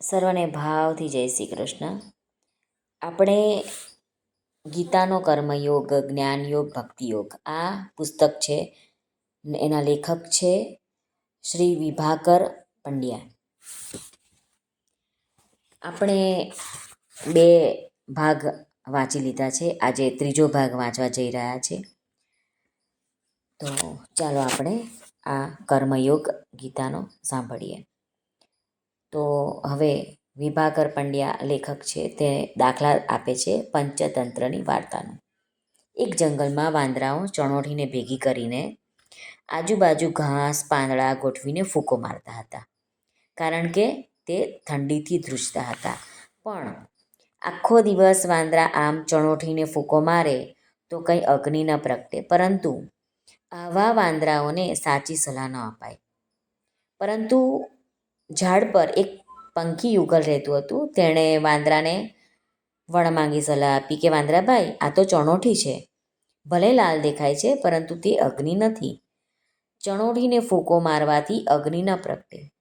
સર્વને ભાવથી જય શ્રી કૃષ્ણ. આપણે ગીતાનો કર્મયોગ, જ્ઞાનયોગ, ભક્તિયોગ આ પુસ્તક છે એના લેખક છે શ્રી વિભાકર પંડ્યા. આપણે બે ભાગ વાંચી લીધા છે. આજે ત્રીજો ભાગ વાંચવા જઈ રહ્યા છે. તો ચાલો આપણે આ કર્મયોગ ગીતાનો સાંભળીએ. તો હવે વિભાકર પંડ્યા લેખક છે, તે દાખલા આપે છે પંચતંત્રની વાર્તાનું. એક જંગલમાં વાંદરાઓ ચણોઠીને ભેગી કરીને આજુબાજુ ઘાસ, પાંદડા ગોઠવીને ફૂંકો મારતા હતા. કારણ કે તે ઠંડીથી ધ્રુજતા હતા. પણ આખો દિવસ વાંદરા આમ ચણોઠીને ફૂંકો મારે તો કંઈ અગ્નિ ન પ્રગટે. પરંતુ આવા વાંદરાઓને સાચી સલાહ ન અપાય. પરંતુ ઝાડ પર એક પંખી યુગલ રહેતું હતું. તેણે વાંદરાને વણ માંગી સલાહ આપી કે વાંદરાભાઈ આ તો ચણોઠી છે. ભલે લાલ દેખાય છે, પરંતુ તે અગ્નિ નથી. ચણોઠીને ફૂંકો મારવાથી અગ્નિ ન પ્રગટે.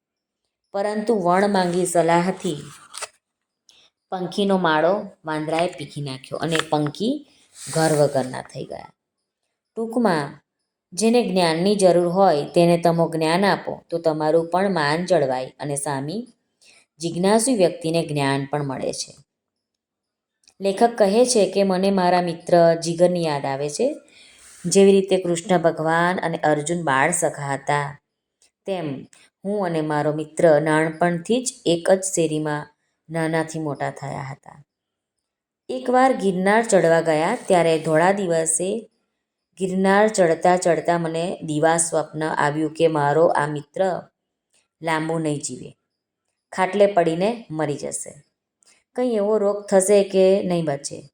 પરંતુ વણ માંગી સલાહથી પંખીનો માળો વાંદરાએ પીખી નાખ્યો અને પંખી ઘર વગરના થઈ ગયા. ટૂંકમાં જેને જ્ઞાનની જરૂર હોય તેને તમો જ્ઞાન આપો, તો તમારું પણ માન જળવાય અને સામી જિજ્ઞાસુ વ્યક્તિને જ્ઞાન પણ મળે છે. લેખક કહે છે કે, મને મારા મિત્ર જીગરની યાદ આવે છે. જેવી રીતે કૃષ્ણ ભગવાન અને અર્જુન બાળ સખા હતા, તેમ હું અને મારો મિત્ર નાનપણથી જ એક જ શેરીમાં નાનાથી મોટા થયા હતા. એકવાર ગિરનાર ચડવા ગયા, ત્યારે ધોળા દિવસે ગિરનાર ચડતા ચડતા મને દિવા સ્વપ્ન આવ્યું કે મારો આ મિત્ર લાંબુ નહીં જીવે. ખાટલે પડીને મરી જશે. કંઈ એવો રોગ થશે કે નહીં બચે.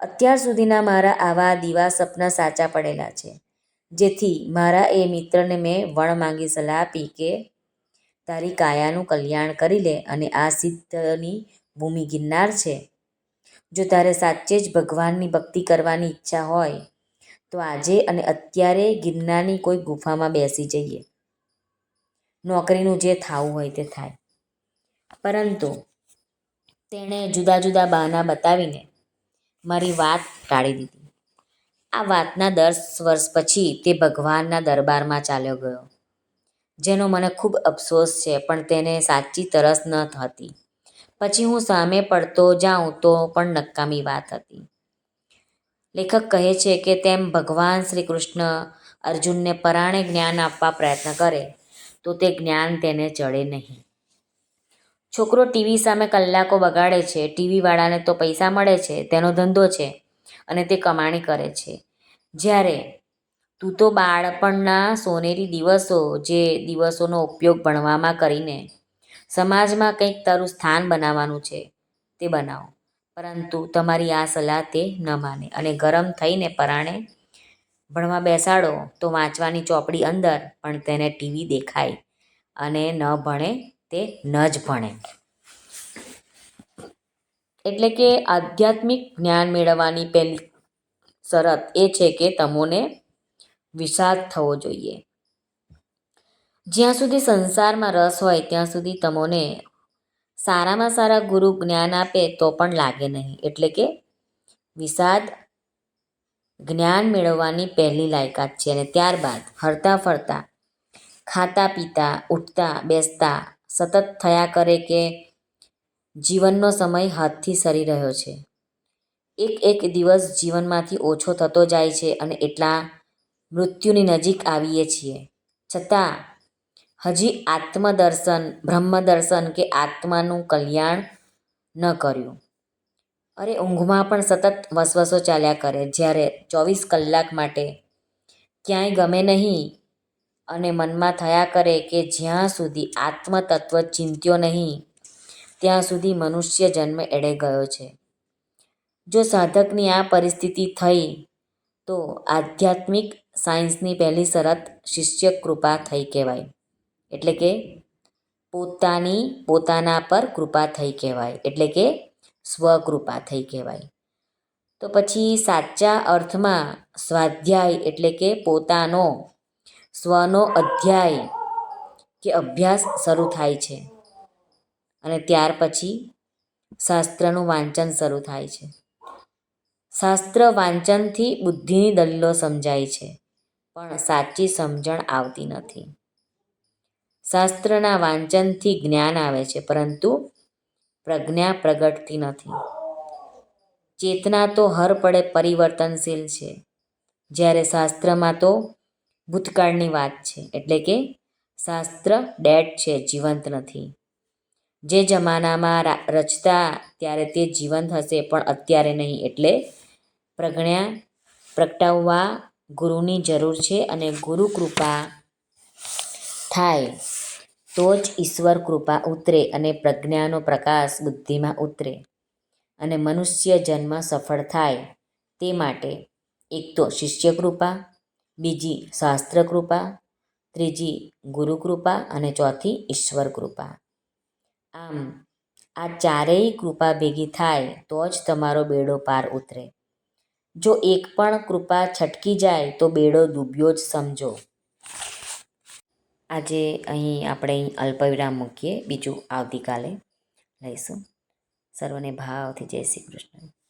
અત્યાર સુધીના મારા આવા દિવા સપના સાચા પડેલા છે. જેથી મારા એ મિત્રને મેં વણ માંગી સલાહ આપી કે તારી કાયાનું કલ્યાણ કરી લે અને આ સિદ્ધની ભૂમિ ગિરનાર છે. જો તારે સાચે જ ભગવાનની ભક્તિ કરવાની ઈચ્છા હોય તો આજે અને અત્યારે ગિરનારની કોઈ ગુફામાં બેસી જઈએ. નોકરીનું જે થાવું હોય તે થાય. પરંતુ તેણે જુદા જુદા બહાના બતાવીને મારી વાત ટાળી દીધી. આ વાતના દસ વર્ષ પછી તે ભગવાનના દરબારમાં ચાલ્યો ગયો, જેનો મને ખૂબ અફસોસ છે, પણ તેને સાચી તરસ ન હતી. પછી હું સામે પડતો જાઉં તો પણ નકામી વાત હતી. લેખક કહે છે કે તેમ ભગવાન શ્રી કૃષ્ણ અર્જુનને પરાણે જ્ઞાન આપવા પ્રયત્ન કરે, તો તે જ્ઞાન તેને ચડે નહીં. છોકરો ટીવી સામે કલાકો બગાડે છે ટીવીવાળાને તો પૈસા મળે છે, તેનો ધંધો છે અને તે કમાણી કરે છે. જ્યારે તું તો બાળપણના સોનેરી દિવસો, જે દિવસોનો ઉપયોગ ભણવામાં કરીને સમાજમાં કંઈક તારું સ્થાન બનાવવાનું છે, તે બનાવો. પરંતુ તમારી આ સલાહ તે ન માને અને ગરમ થઈને પરાણે ભણવા બેસાડો તો વાંચવાની ચોપડી અંદર, પણ તેને ટીવી દેખાય અને ન ભણે તે ન જ ભણે. એટલે કે આધ્યાત્મિક જ્ઞાન મેળવવાની પહેલી શરત એ છે કે તમોને વિષાદ થવો જોઈએ. જ્યાં સુધી સંસારમાં રસ હોય, ત્યાં સુધી તમોને સારામાં સારા ગુરુ જ્ઞાન આપે તો પણ લાગે નહીં. એટલે કે વિષાદ જ્ઞાન મેળવવાની પહેલી લાયકાત છે અને ત્યારબાદ હરતા ફરતા, ખાતા પીતા, ઉઠતા, બેસતા, સતત થયા કરે કે જીવનનો સમય હાથથી સરી રહ્યો છે. એક એક દિવસ જીવનમાંથી ઓછો થતો જાય છે અને એટલા મૃત્યુની નજીક આવીએ છીએ. છતાં હજી આત્મદર્શન, બ્રહ્મદર્શન કે આત્માનું કલ્યાણ ન કર્યું. અરે, ઊંઘમાં પણ સતત વસવસો ચાલ્યા કરે. જ્યારે ચોવીસ કલાક માટે ક્યાંય ગમે નહીં અને મનમાં થયા કરે કે જ્યાં સુધી આત્મતત્વ ચિંત્યો નહીં, ત્યાં સુધી મનુષ્ય જન્મ એળે ગયો છે. જો સાધકની આ પરિસ્થિતિ થઈ, તો આધ્યાત્મિક સાયન્સની પહેલી શરત શિષ્ય કૃપા થઈ કહેવાય. એટલે કે પોતાની, પોતાના પર કૃપા થઈ કહેવાય. એટલે કે સ્વકૃપા થઈ કહેવાય. તો પછી સાચા અર્થમાં સ્વાધ્યાય એટલે કે પોતાનો, સ્વનો અધ્યાય કે અભ્યાસ શરૂ થાય છે. અને ત્યાર પછી શાસ્ત્રનું વાંચન શરૂ થાય છે. શાસ્ત્ર વાંચનથી બુદ્ધિની દલીલો સમજાય છે, પણ સાચી સમજણ આવતી નથી. શાસ્ત્રના વાંચનથી જ્ઞાન આવે છે, પરંતુ પ્રજ્ઞા પ્રગટતી નથી. ચેતના તો હર પળે પરિવર્તનશીલ છે. જ્યારે શાસ્ત્રમાં તો ભૂતકાળની વાત છે, એટલે કે શાસ્ત્ર ડેડ છે, જીવંત નથી. જે જમાનામાં રચતા ત્યારે તે જીવંત હશે, પણ અત્યારે નહીં, એટલે પ્રજ્ઞા પ્રગટાવવા ગુરુની જરૂર છે અને ગુરુ કૃપા થાય. તો જ ઈશ્વર કૃપા ઉતરે અને પ્રજ્ઞાનો પ્રકાશ બુદ્ધિમાં ઉતરે અને મનુષ્ય જન્મ સફળ થાય તે માટે એક તો શિષ્ય કૃપા, બીજી શાસ્ત્ર કૃપા, ત્રીજી ગુરુ કૃપા અને ચોથી ઈશ્વર કૃપા. આમ, આ ચારેય કૃપા ભેગી થાય તો જ તમારો બેડો પાર ઉતરે. જો એક પણ કૃપા છટકી જાય તો બેડો ડૂબ્યો જ સમજો. આજે અહીં આપણે અલ્પવિરામ મૂકીએ. બીજું આવતીકાલે લઈશું. સર્વને ભાવથી જય શ્રી કૃષ્ણ.